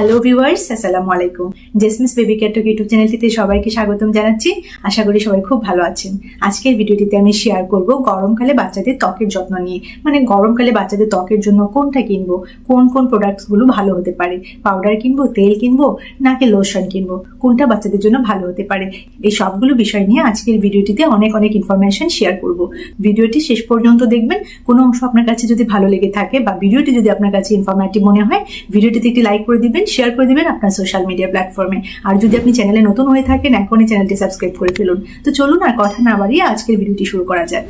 Hello viewers আসসালামু আলাইকুম জেসমিস baby কেয়ারটক YouTube চ্যানেলটিতে সবাইকে স্বাগতম জানাচ্ছি। আশা করি সবাই খুব ভালো আছেন। আজকের ভিডিওটিতে আমি শেয়ার করব গরমকালে বাচ্চাদের ত্বকের যত্ন নিয়ে। মানে গরমকালে বাচ্চাদের ত্বকের জন্য কোনটা কিনবো? কোন কোন প্রোডাক্টসগুলো ভালো হতে পারে? পাউডার কিনবো, তেল কিনবো, নাকি লোশন কিনবো? কোনটা বাচ্চাদের জন্য ভালো হতে পারে? এই সবগুলো বিষয় নিয়ে আজকের ভিডিওটিতে অনেক অনেক ইনফরমেশন শেয়ার করব। ভিডিওটি শেষ পর্যন্ত দেখবেন। কোনো অংশ আপনার কাছে যদি ভালো লেগে থাকে বা ভিডিওটি যদি আপনার কাছে ইনফরমেটিভ মনে হয়, ভিডিওটিতে একটি লাইক করে দিবেন। শেয়ার করে দিবেন আপনার সোশ্যাল মিডিয়া প্ল্যাটফর্মে আর যদি আপনি চ্যানেলে নতুন হয়ে থাকেন, এখনই চ্যানেলটি সাবস্ক্রাইব করে ফেলুন। তো চলুন আর কথা না বাড়িয়ে আজকের ভিডিওটি শুরু করা যাক।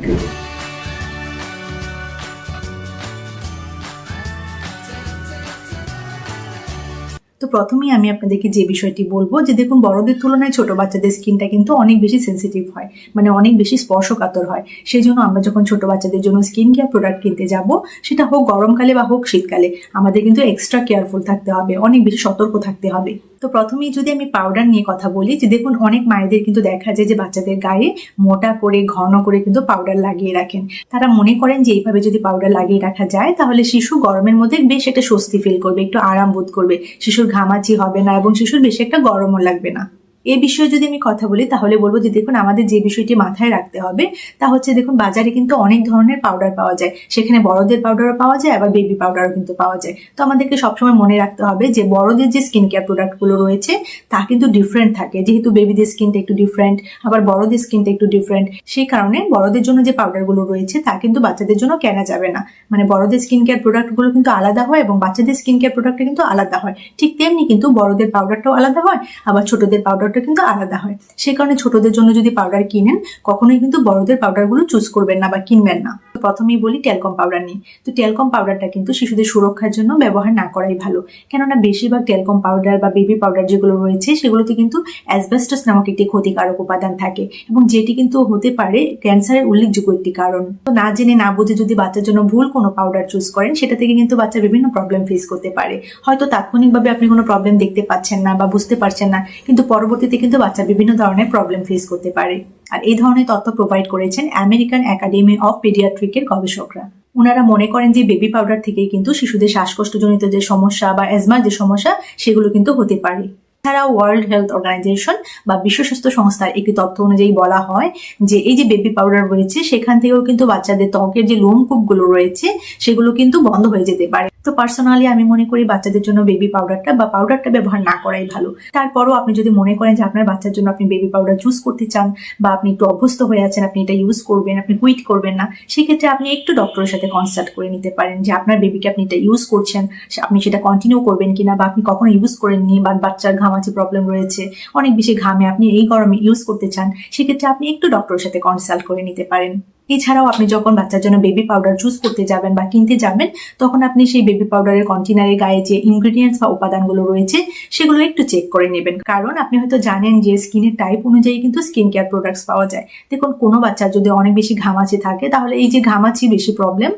তো প্রথমেই আমি আপনাদেরকে যে বিষয়টি বলব যে দেখুন, বড়দের তুলনায় ছোট বাচ্চাদের স্কিনটা কিন্তু অনেক বেশি সেন্সিটিভ হয় মানে অনেক বেশি স্পর্শকাতর হয়। সেই জন্য আমরা যখন ছোট বাচ্চাদের জন্য স্কিন কেয়ার প্রোডাক্ট কিনতে যাব, সেটা হোক গরমকালে বা হোক শীতকালে, আমাদের কিন্তু এক্সট্রা কেয়ারফুল থাকতে হবে, অনেক বেশি সতর্ক থাকতে হবে। তো প্রথমেই যদি আমি পাউডার নিয়ে কথা বলি, যে দেখুন অনেক মায়েদের কিন্তু দেখা যায় যে বাচ্চাদের গায়ে মোটা করে, ঘন করে কিন্তু পাউডার লাগিয়ে রাখেন। তারা মনে করেন যে এইভাবে যদি পাউডার লাগিয়ে রাখা যায়, তাহলে শিশু গরমের মধ্যে বেশ একটা স্বস্তি ফিল করবে, একটু আরাম বোধ করবে। শিশুর ঘামাচি হবে না এবং শিশুর বেশি একটা গরমও লাগবে না। এই বিষয়ে যদি আমি কথা বলি, তাহলে বলব যে দেখুন, আমাদের যে বিষয়টি মাথায় রাখতে হবে, তা হচ্ছে দেখুন, বাজারে কিন্তু অনেক ধরনের পাউডার পাওয়া যায়। সেখানে বড়দের পাউডারও পাওয়া যায়, আবার বেবি পাউডারও কিন্তু পাওয়া যায়। তো আমাদেরকে সবসময় মনে রাখতে হবে যে, বড়দের যে স্কিন কেয়ার প্রোডাক্টগুলো রয়েছে, তা কিন্তু ডিফারেন্ট থাকে। যেহেতু বেবিদের স্কিনটা একটু ডিফারেন্ট আবার বড়দের স্কিনটা একটু ডিফারেন্ট সেই কারণে বড়দের জন্য যে পাউডারগুলো রয়েছে, তা কিন্তু বাচ্চাদের জন্য কেনা যাবে না। মানে বড়দের স্কিন কেয়ার প্রোডাক্টগুলো কিন্তু আলাদা হয় এবং বাচ্চাদের স্কিন কেয়ার প্রোডাক্টটা কিন্তু আলাদা হয়। ঠিক তেমনি কিন্তু বড়দের পাউডারটাও আলাদা হয়, আবার ছোটদের পাউডার পাউডারটা কিন্তু আলাদা হয়। সে কারণে ছোটদের জন্য যদি পাউডার কিনেন, কখনোই কিন্তু বড়দের পাউডারগুলো চুজ করবেন না বা কিনবেন না। প্রথমেই বলি টেলকম পাউডার নিয়ে তো টেলকম পাউডারটা কিন্তু শিশুদের সুরক্ষার জন্য ব্যবহার না করাই ভালো। কেননা বেশিরভাগ টেলকম পাউডার বা বেবি পাউডার যেগুলো রয়েছে, সেগুলোতে কিন্তু অ্যাসবেস্টাস নামক একটি ক্ষতিকারক উপাদান থাকে এবং যেটি কিন্তু হতে পারে ক্যান্সারের উল্লেখযোগ্য একটি কারণ। তো না জেনে না বুঝে যদি বাচ্চার জন্য ভুল কোনো পাউডার চুজ করেন, সেটা থেকে কিন্তু বাচ্চা বিভিন্ন প্রবলেম ফেস করতে পারে। হয়তো তাৎক্ষণিকভাবে আপনি কোনো প্রবলেম দেখতে পাচ্ছেন না বা বুঝতে পারছেন না, কিন্তু পরবর্তীতে কিন্তু বাচ্চা বিভিন্ন ধরনের প্রবলেম ফেস করতে পারে। আর এই ধরনের তথ্য প্রোভাইড করেছেন আমেরিকান একাডেমি অফ পেডিয়াট্রিকের গবেষকরা। ওনারা মনে করেন যে বেবি পাউডার থেকেই কিন্তু শিশুদের শ্বাসকষ্টজনিত যে সমস্যা বা অ্যাজমার যে সমস্যা, সেগুলো কিন্তু হতে পারে। এছাড়া ওয়ার্ল্ড হেলথ অর্গানাইজেশন বা বিশ্ব স্বাস্থ্য সংস্থার একটি তথ্য অনুযায়ী বলা হয় যে এই যে বেবি পাউডার রয়েছে, সেখান থেকেও কিন্তু বাচ্চাদের ত্বকের যে লোমকূপগুলো রয়েছে, সেগুলো কিন্তু বন্ধ হয়ে যেতে পারে। তো পার্সোনালি আমি মনে করি বাচ্চাদের জন্য বেবি পাউডারটা বা পাউডারটা ব্যবহার না করাই ভালো। তারপরও আপনি যদি মনে করেন যে আপনার বাচ্চার জন্য আপনি বেবি পাউডার চুজ করতে চান বা আপনি একটু অভ্যস্ত হয়ে আছেন, আপনি এটা ইউজ করবেন, আপনি কুইট করবেন না, সেক্ষেত্রে আপনি একটু ডক্টরের সাথে কনসাল্ট করে নিতে পারেন যে আপনার বেবিকে আপনি এটা ইউজ করছেন আপনি সেটা কন্টিনিউ করবেন কিনা বা আপনি কখনো ইউজ করেননি বা বাচ্চার ঘামাচি প্রবলেম রয়েছে, অনেক বেশি ঘামে আপনি এই গরমে ইউজ করতে চান, সেক্ষেত্রে আপনি একটু ডক্টরের সাথে কনসাল্ট করে নিতে পারেন। এছাড়াও আপনি যখন বাচ্চার জন্য বেবি পাউডার চুজ করতে যাবেন বা কিনতে যাবেন, তখন আপনি সেই বেবি পাউডারের কন্টেনারের গায়ে যে ইনগ্রিডিয়েন্টস বা উপাদানগুলো রয়েছে, সেগুলো একটু চেক করে নেবেন। কারণ আপনি হয়তো জানেন যে স্কিনের টাইপ অনুযায়ী কিন্তু স্কিন কেয়ার প্রোডাক্টস পাওয়া যায়। দেখুন, কোনো বাচ্চার যদি অনেক বেশি ঘামাচি থাকে, তাহলে এই যে ঘামাচি বেশি প্রবলেম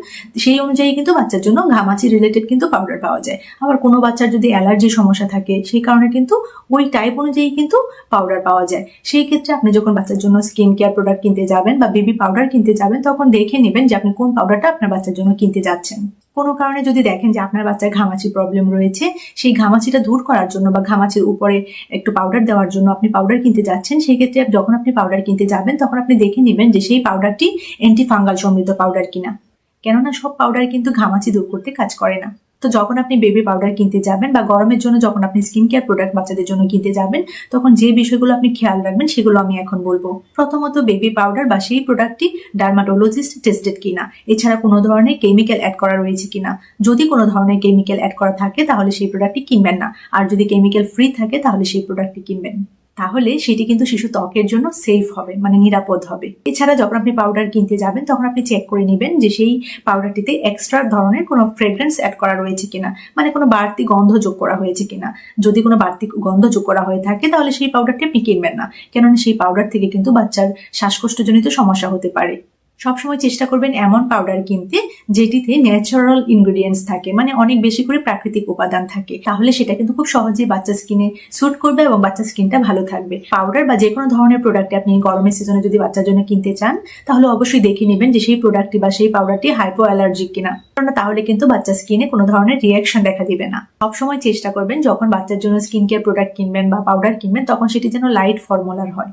সেই অনুযায়ী কিন্তু বাচ্চার জন্য ঘামাচি রিলেটেড কিন্তু পাউডার পাওয়া যায়। আবার কোনো বাচ্চার যদি অ্যালার্জি সমস্যা থাকে, সেই কারণে কিন্তু ওই টাইপ অনুযায়ী কিন্তু পাউডার পাওয়া যায়। সেই ক্ষেত্রে আপনি যখন বাচ্চার জন্য স্কিন কেয়ার প্রোডাক্ট কিনতে যাবেন বা বেবি পাউডার কিনতে যাবেন তখন দেখে নেবেন যে আপনি কোন পাউডারটা আপনার বাচ্চার জন্য কিনতে যাচ্ছেন। কোনো কারণে যদি দেখেন যে আপনার বাচ্চার ঘামাচি প্রবলেম রয়েছে, সেই ঘামাচিটা দূর করার জন্য বা ঘামাচির উপরে একটু পাউডার দেওয়ার জন্য আপনি পাউডার কিনতে যাচ্ছেন, সেই ক্ষেত্রে যখন আপনি পাউডার কিনতে যাবেন, তখন আপনি দেখে নেবেন যে সেই পাউডারটি অ্যান্টি ফাঙ্গাল সমৃদ্ধ পাউডার কিনা। কেননা সব পাউডার কিন্তু ঘামাচি দূর করতে কাজ করে না। তো যখন আপনি বেবি পাউডার কিনতে যাবেন বা গরমের জন্য যখন আপনি স্কিন কেয়ার প্রোডাক্ট বাচ্চাদের জন্য কিনতে যাবেন, তখন যে বিষয়গুলো আপনি খেয়াল রাখবেন সেগুলো আমি এখন বলব। প্রথমত বেবি পাউডার বা সেই প্রোডাক্টটি ডার্মাটোলজিস্ট টেস্টেড কিনা। এছাড়া কোনো ধরনের কেমিক্যাল অ্যাড করা রয়েছে কিনা। যদি কোনো ধরনের কেমিক্যাল অ্যাড করা থাকে, তাহলে সেই প্রোডাক্টটি কিনবেন না। আর যদি কেমিক্যাল ফ্রি থাকে, তাহলে সেই প্রোডাক্টটি কিনবেন। তাহলে সেটি কিন্তু শিশু ত্বকের জন্য সেফ হবে মানে নিরাপদ হবে। এছাড়া যখন আপনি পাউডার কিনতে যাবেন, তখন আপনি চেক করে নেবেন যে সেই পাউডারটিতে এক্সট্রা ধরনের কোনো ফ্রেগ্রেন্স অ্যাড করা রয়েছে কিনা মানে কোনো বাড়তি গন্ধ যোগ করা হয়েছে কিনা। যদি কোনো বাড়তি গন্ধ যোগ করা হয়ে থাকে, তাহলে সেই পাউডারটি আপনি কিনবেন না। কেননা সেই পাউডার থেকে কিন্তু বাচ্চার শ্বাসকষ্টজনিত সমস্যা হতে পারে। সবসময় চেষ্টা করবেন এমন পাউডার কিনতে, যেটিতে ন্যাচারাল ইনগ্রেডিয়েন্টস থাকে মানে অনেক বেশি করে প্রাকৃতিক উপাদান থাকে। তাহলে সেটা কিন্তু খুব সহজেই বাচ্চা স্কিনে স্যুট করবে এবং বাচ্চার স্কিনটা ভালো থাকবে। পাউডার বা যে কোনো ধরনের প্রোডাক্ট আপনি গরমের সিজনে যদি বাচ্চার জন্য কিনতে চান, তাহলে অবশ্যই দেখে নেবেন যে সেই প্রোডাক্টটি বা সেই পাউডারটি হাইপো অ্যালার্জিক কিনা। কারণ তাহলে কিন্তু বাচ্চার স্কিনে কোনো ধরনের রিয়াকশন দেখা দিবে না। সবসময় চেষ্টা করবেন যখন বাচ্চার জন্য স্কিন কেয়ার প্রোডাক্ট কিনবেন বা পাউডার কিনবেন, তখন সেটি যেন লাইট ফর্মুলার হয়।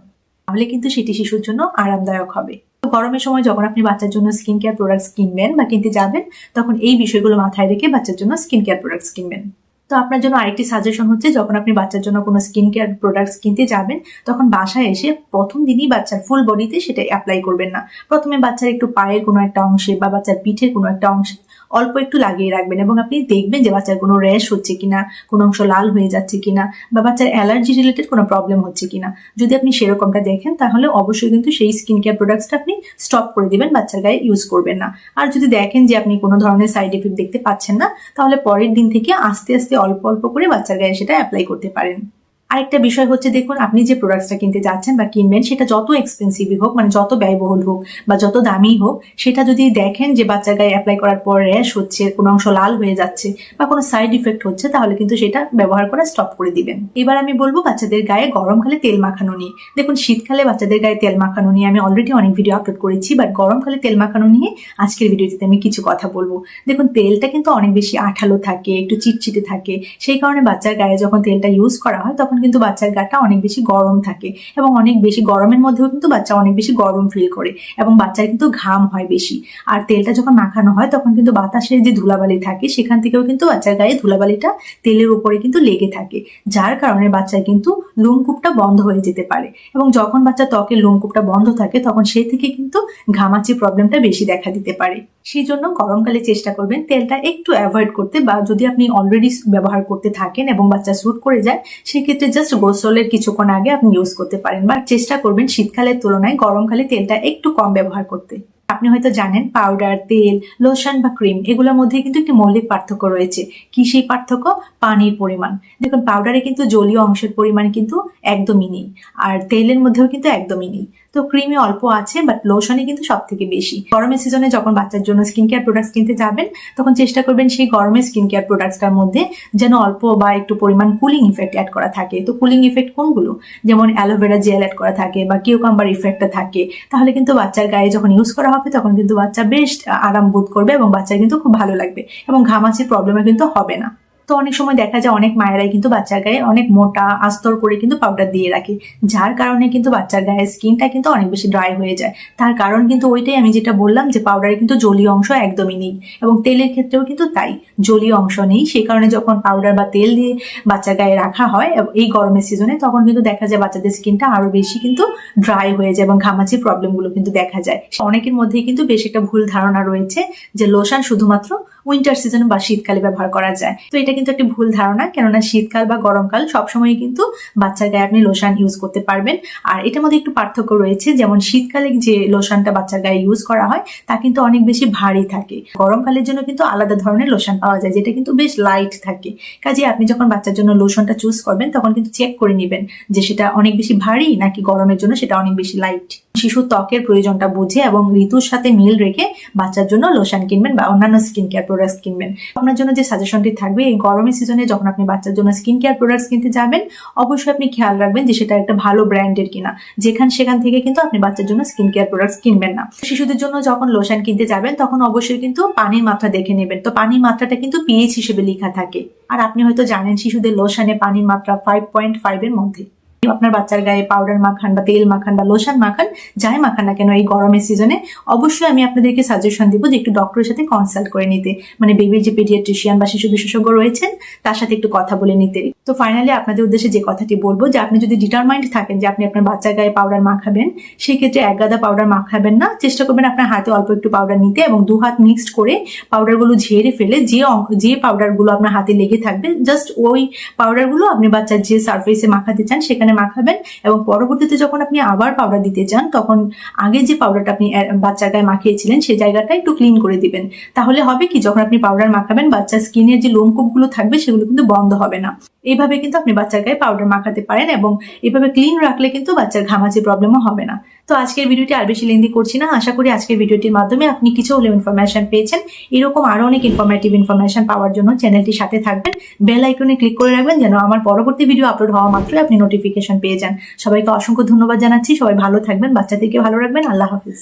তাহলে কিন্তু সেটি শিশুর জন্য আরামদায়ক হবে। গরমের সময় যখন আপনি বাচ্চার জন্য স্কিন কেয়ার প্রোডাক্টস কিনবেন বা কিনতে যাবেন, তখন এই বিষয়গুলো মাথায় রেখে বাচ্চার জন্য স্কিন কেয়ার প্রোডাক্টস কিনবেন। তো আপনার জন্য আরেকটি সাজেশন হচ্ছে, যখন আপনি বাচ্চার জন্য কোনো স্কিন কেয়ার প্রোডাক্টস কিনতে যাবেন, তখন বাসায় এসে প্রথম দিনই বাচ্চার ফুল বডিতে সেটা অ্যাপ্লাই করবেন না। প্রথমে বাচ্চার একটু পায়ের কোনো একটা অংশে বা বাচ্চার পিঠের কোনো একটা অংশে অল্প একটু লাগিয়ে রাখবেন এবং আপনি দেখবেন যে বাচ্চার কোনো র্যাশ হচ্ছে কিনা, কোনো অংশ লাল হয়ে যাচ্ছে কিনা বা বাচ্চার অ্যালার্জি রিলেটেড কোনো প্রবলেম হচ্ছে কিনা। যদি আপনি সেরকমটা দেখেন, তাহলে অবশ্যই কিন্তু সেই স্কিন কেয়ার প্রোডাক্টসটা আপনি স্টপ করে দিবেন, বাচ্চার গায়ে ইউজ করবেন না। আর যদি দেখেন যে আপনি কোনো ধরনের সাইড এফেক্ট দেখতে পাচ্ছেন না, তাহলে পরের দিন থেকে আস্তে আস্তে অল্প অল্প করে বাচ্চার গায়ে সেটা অ্যাপ্লাই করতে পারেন। আরেকটা বিষয় হচ্ছে, দেখুন, আপনি যে প্রোডাক্টসটা কিনতে যাচ্ছেন বা কিনবেন, সেটা যত এক্সপেন্সিভই হোক মানে যত ব্যয়বহুল হোক বা যত দামি হোক, সেটা যদি দেখেন যে বাচ্চার গায়ে অ্যাপ্লাই করার পর র্যাশ হচ্ছে, কোনো অংশ লাল হয়ে যাচ্ছে বা কোনো সাইড ইফেক্ট হচ্ছে, তাহলে কিন্তু সেটা ব্যবহার করা স্টপ করে দিবেন। এবার আমি বলব বাচ্চাদের গায়ে গরমকালে তেল মাখানো নিয়ে। দেখুন, শীতকালে বাচ্চাদের গায়ে তেল মাখানো নিয়ে আমি অলরেডি অনেক ভিডিও আপলোড করেছি বাট গরমকালে তেল মাখানো নিয়ে আজকের ভিডিওটিতে আমি কিছু কথা বলব। দেখুন, তেলটা কিন্তু অনেক বেশি আঠালো থাকে, একটু চিটচিটে থাকে, সেই কারণে বাচ্চার গায়ে যখন তেলটা ইউজ করা হয়, তখন কিন্তু বাচ্চার গাটা অনেক বেশি গরম থাকে এবং অনেক বেশি গরমের মধ্যেও কিন্তু বাচ্চা অনেক বেশি গরম ফিল করে এবং বাচ্চার কিন্তু ঘাম হয় বেশি। আর তেলটা যখন মাখানো হয় তখন কিন্তু বাতাসের যে ধুলাবালি থাকে সেখান থেকেও কিন্তু বাচ্চার গায়ে ধুলাবালিটা তেলের উপরে কিন্তু লেগে থাকে, যার কারণে বাচ্চার কিন্তু লোমকূপটা বন্ধ হয়ে যেতে পারে এবং যখন বাচ্চা ত্বকের লোমকূপটা বন্ধ থাকে তখন সে থেকে কিন্তু ঘামাচি প্রবলেমটা বেশি দেখা দিতে পারে। সেই জন্য গরমকালে চেষ্টা করবেন তেলটা একটু অ্যাভয়েড করতে বা যদি আপনি অলরেডি ব্যবহার করতে থাকেন এবং বাচ্চা স্যুট করে যায়, সেক্ষেত্রে জাস্ট গোসলের কিছুক্ষণ আগে আপনি ইউজ করতে পারেন। বা চেষ্টা করবেন শীতকালের তুলনায় গরমকালে তেলটা একটু কম ব্যবহার করতে। আপনি হয়তো জানেন পাউডার তেল লোশন বা ক্রিম এগুলোর মধ্যে কিন্তু একটি মৌলিক পার্থক্য রয়েছে। কি সেই পার্থক্য? পানির পরিমাণ। দেখুন পাউডারে কিন্তু জলীয় অংশের পরিমাণ কিন্তু একদমই নেই, আর তেলের মধ্যেও কিন্তু একদমই নেই। তো ক্রিমে অল্প আছে বাট লোশনে কিন্তু সব থেকে বেশি। গরমের সিজনে যখন বাচ্চার জন্য স্কিন কেয়ার প্রোডাক্টস কিনতে যাবেন, তখন চেষ্টা করবেন সেই গরমের স্কিন কেয়ার প্রোডাক্টসটার মধ্যে যেন অল্প বা একটু পরিমাণ কুলিং ইফেক্ট অ্যাড করা থাকে। তো কুলিং ইফেক্ট কোনগুলো? যেমন অ্যালোভেরা জেল অ্যাড করা থাকে বা কিউকাম্বার ইফেক্টটা থাকে। তাহলে কিন্তু বাচ্চার গায়ে যখন ইউজ করা হবে তখন কিন্তু বাচ্চা বেশ আরাম বোধ করবে এবং বাচ্চার কিন্তু খুব ভালো লাগবে এবং ঘামাচির প্রবলেমে কিন্তু হবে না। তো অনেক সময় দেখা যায় অনেক মায়েরাই কিন্তু বাচ্চার গায়ে অনেক মোটা, আস্তর করে কিন্তু পাউডার দিয়ে রাখে। যার কারণে কিন্তু বাচ্চার গায়ে স্কিনটা কিন্তু অনেক বেশি ড্রাই হয়ে যায়। তার কারণ কিন্তু ওইটাই আমি যেটা বললাম যে পাউডারে কিন্তু জলীয় অংশ একদমই নেই এবং তেলের ক্ষেত্রেও কিন্তু তাই, জলীয় অংশ নেই। সেই কারণে যখন পাউডার বা তেল দিয়ে বাচ্চার গায়ে রাখা হয় এই গরমের সিজনে তখন কিন্তু দেখা যায় বাচ্চাদের স্কিনটা আরও বেশি কিন্তু ড্রাই হয়ে যায় এবং ঘামাচি প্রবলেমগুলো কিন্তু দেখা যায়। অনেকের মধ্যেই কিন্তু বেশ একটা ভুল ধারণা রয়েছে যে লোশন শুধুমাত্র উইন্টার সিজন বা শীতকালে ব্যবহার করা যায়। তো এটা কিন্তু একটি ভুল ধারণা, কেননা শীতকাল বা গরমকাল সবসময় কিন্তু বাচ্চার গায়ে আপনি লোশন ইউজ করতে পারবেন। আর এটার মধ্যে একটু পার্থক্য রয়েছে, যেমন শীতকালে যে লোশনটা বাচ্চার গায়ে ইউজ করা হয়, তা কিন্তু অনেক বেশি ভারী থাকে। গরমকালের জন্য কিন্তু আলাদা ধরনের লোশন পাওয়া যায়, যেটা কিন্তু বেশ লাইট থাকে। কাজে আপনি যখন বাচ্চার জন্য লোশনটা চুজ করবেন, তখন কিন্তু চেক করে নেবেন যে সেটা অনেক বেশি ভারী নাকি গরমের জন্য সেটা অনেক বেশি লাইট শিশুর ত্বকের প্রয়োজনটা বুঝে এবং ঋতুর সাথে মিল রেখে বাচ্চার জন্য লোশন কিনবেন বা অন্যান্য স্কিন কেয়ার প্রোডাক্টস কিনবেন। আপনার জন্য যে সাজেশনটি থাকবে, এই গরমের সিজনে যখন আপনি বাচ্চার জন্য স্কিন কেয়ার প্রোডাক্টস কিনতে যাবেন, অবশ্যই আপনি খেয়াল রাখবেন যে সেটা একটা ভালো ব্র্যান্ডের কিনা। যেখান সেখান থেকে কিন্তু আপনি বাচ্চার জন্য স্কিন কেয়ার প্রোডাক্টস কিনবেন না। শিশুদের জন্য যখন লোশন কিনতে যাবেন, তখন অবশ্যই কিন্তু পানির মাত্রা দেখে নেবেন। তো পানির মাত্রাটা কিন্তু পিএইচ হিসেবে লেখা থাকে। আর আপনি হয়তো জানেন শিশুদের লোশনে পানির মাত্রা ফাইভ পয়েন্ট ফাইভ এর মধ্যে। আপনার বাচ্চার গায়ে পাউডার মাখান বা তেল মাখান বা লোশন মাখান, যাই মাখান না কেন এই গরমের সিজনে অবশ্যই আমি আপনাদেরকে সাজেশন দিব যে একটু ডক্টরের সাথে কনসাল্ট করে নিতে। মানে বেবির যে পেডিয়াট্রিশিয়ান বা শিশু বিশেষজ্ঞ রয়েছেন, তার সাথে একটু কথা বলে নিতে। তো ফাইনালি আপনাদের উদ্দেশ্যে যে কথাটি বলব, যে আপনি যদি ডিটারমাইন্ড থাকেন যে আপনি আপনার বাচ্চার গায়ে পাউডার মাখাবেন, সেক্ষেত্রে এক গাদা পাউডার মাখাবেন না। চেষ্টা করবেন আপনার হাতে অল্প একটু পাউডার নিতে এবং দু হাত মিক্সড করে পাউডারগুলো ঝেড়ে ফেলে যে অঙ্ক যে পাউডারগুলো আপনার হাতে লেগে থাকবে জাস্ট ওই পাউডারগুলো আপনি বাচ্চার যে সারফেসে মাখাতে চান, সেখানে মাখাবেন এবং পরবর্তীতে যখন আপনি আবার পাউডার দিতে চান, তখন আগে যে পাউডারটা আপনি বাচ্চার গায়ে মাখিয়েছিলেন সেই জায়গাটা একটু ক্লিন করে দিবেন। তাহলে হবে কি, যখন আপনি পাউডার মাখাবেন, বাচ্চার স্কিনের যে লোমকূপগুলো থাকবে, সেগুলো কিন্তু বন্ধ হবে না। এইভাবে কিন্তু আপনি বাচ্চার গায়ে পাউডার মাখাতে পারেন এবং এভাবে ক্লিন রাখলে কিন্তু বাচ্চার ঘামাচি প্রবলেমও হবে না। তো আজকের ভিডিওটি আর বেশি লেন্দি করছি না। আশা করি আজকের ভিডিওটির মাধ্যমে আপনি কিছু হলেও ইনফরমেশন পেয়েছেন। এরকম আরও অনেক ইনফরমেটিভ ইনফরমেশন পাওয়ার জন্য চ্যানেলটির সাথে থাকবেন। বেল আইকনে ক্লিক করে রাখবেন যেন আমার পরবর্তী ভিডিও আপলোড হওয়া মাত্রই আপনি নোটিফিকেশন পেয়ে যান। সবাইকে অসংখ্য ধন্যবাদ জানাচ্ছি। সবাই ভালো থাকবেন, বাচ্চাদেরকে ভালো রাখবেন। আল্লাহ হাফিজ।